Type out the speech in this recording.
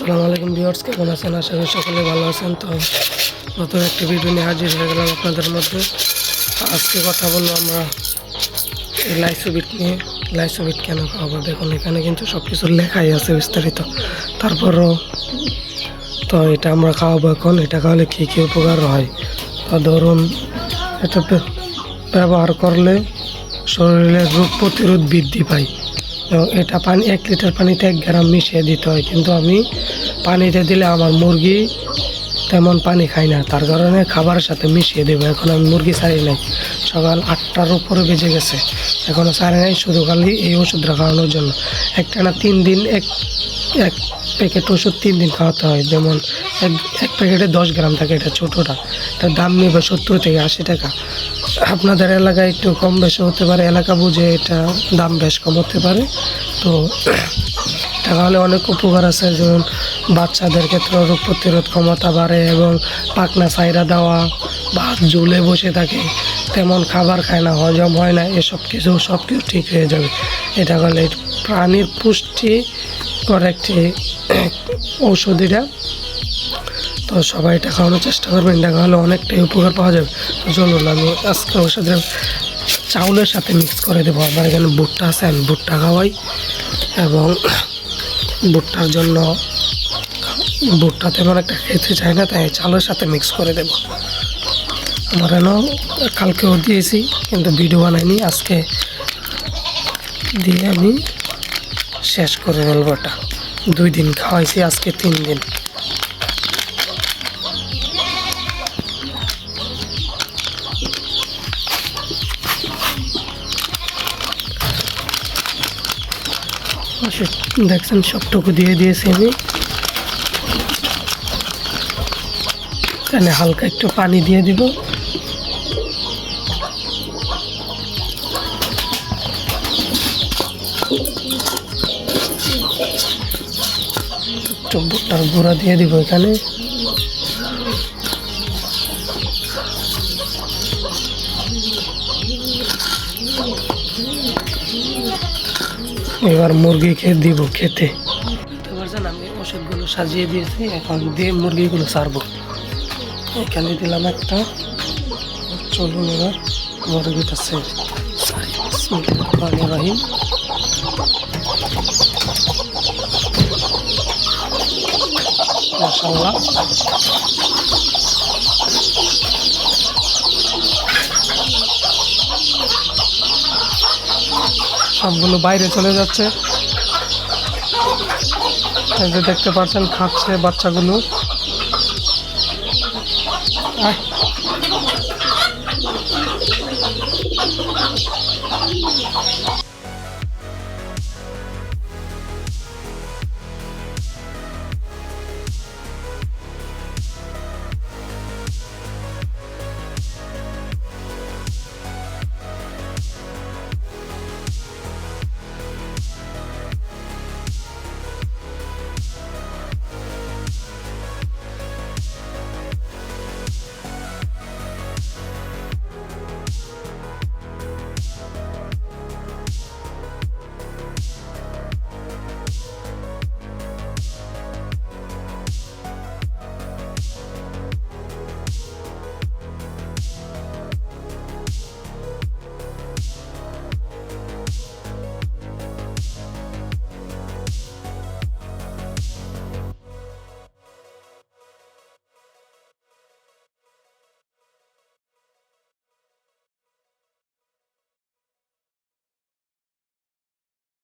আসসালামু আলাইকুম ভিউয়ার্স, কেমন আছেন? আশা করি সকলে ভালো আছেন। তো নতুন একটি ভিডিও নিয়ে হাজির হয়ে গেলাম আপনাদের মধ্যে। আজকে কথা বলব আমরা এই নিয়ে। লাইসোবিট কেন খাওয়াবো? দেখুন, এখানে কিন্তু সব কিছু লেখাই আছে বিস্তারিত। তারপরও তো এটা আমরা খাওয়াবো এখন। এটা খাওয়ালে কী কী উপকার হয়? তো ধরুন, এটা ব্যবহার করলে শরীরের রোগ প্রতিরোধ বৃদ্ধি পায়। এটা পানি, এক লিটার পানিতে এক গ্রাম মিশিয়ে দিতে হয়। কিন্তু আমি পানিতে দিলে আমার মুরগি তেমন পানি খাই না। তার কারণে খাবারের সাথে মিশিয়ে দেবো। এখন আমি মুরগি ছাড়ি নাই। সকাল আটটার উপরে বেজে গেছে। এখনও ছাড়ি নাই, শুধু খালি এই ওষুধটা খাওয়ানোর জন্য। একটা না তিন দিন, এক এক প্যাকেট ওষুধ তিন দিন খাওয়াতে হয়। যেমন এক এক প্যাকেটে দশ গ্রাম থাকে, এটা ছোটোটা। এটার দাম নেবে সত্তর থেকে আশি টাকা। আপনাদের এলাকায় একটু কম বেশি হতে পারে, এলাকা বুঝে এটা দাম বেশ কম হতে পারে। তো টাকা হলে অনেক উপকার আছে, যেমন বাচ্চাদের ক্ষেত্রে রোগ প্রতিরোধ ক্ষমতা বাড়ে এবং পাকনা সাইরা দেওয়া বা ঝুলে বসে থাকে, তেমন খাবার খায় না, হজম হয় না, এসব কিছু সব কিছু ঠিক হয়ে যাবে। এটা হলে প্রাণীর পুষ্টি করে একটি ঔষধ এটা। তো সবাই এটা খাওয়ানোর চেষ্টা করবেন এটা খাওয়ালে অনেকটাই উপকার পাওয়া যাবে। তো চলুন, আমি আজকে ওর সাথে চাউলের সাথে মিক্স করে দেবো। আমার এখানে ভুট্টা আছে, আমি ভুট্টা খাওয়াই এবং ভুট্টার জন্য ভুট্টা তেমন একটা খেতে চাই না, তাই চালের সাথে মিক্স করে দেবো। আমার এন কালকেও দিয়েছি, কিন্তু ভিডিও বানাইনি। আজকে দিয়ে আমি শেষ করে ফেলব এটা। দুই দিন খাওয়াইছি, আজকে তিন দিন। দেখছেন, সবটুকু দিয়ে দিয়েছি আমি। এখানে হালকা একটু পানি দিয়ে দিব। একটু ভুট্টার গুঁড়া দিয়ে দিব এখানে। এবার মুরগিকে দিব খেতে। পারছেন আমি ওষুধগুলো সাজিয়ে দিয়েছি, এখন দিয়ে মুরগিগুলো ছাড়বো এখানে দিলাম একটা। চলুন এবার মুরগিটা সরি। সবগুলো বাইরে চলে যাচ্ছে এই যে দেখতে পাচ্ছেন খাচ্ছে বাচ্চাগুলো আয়।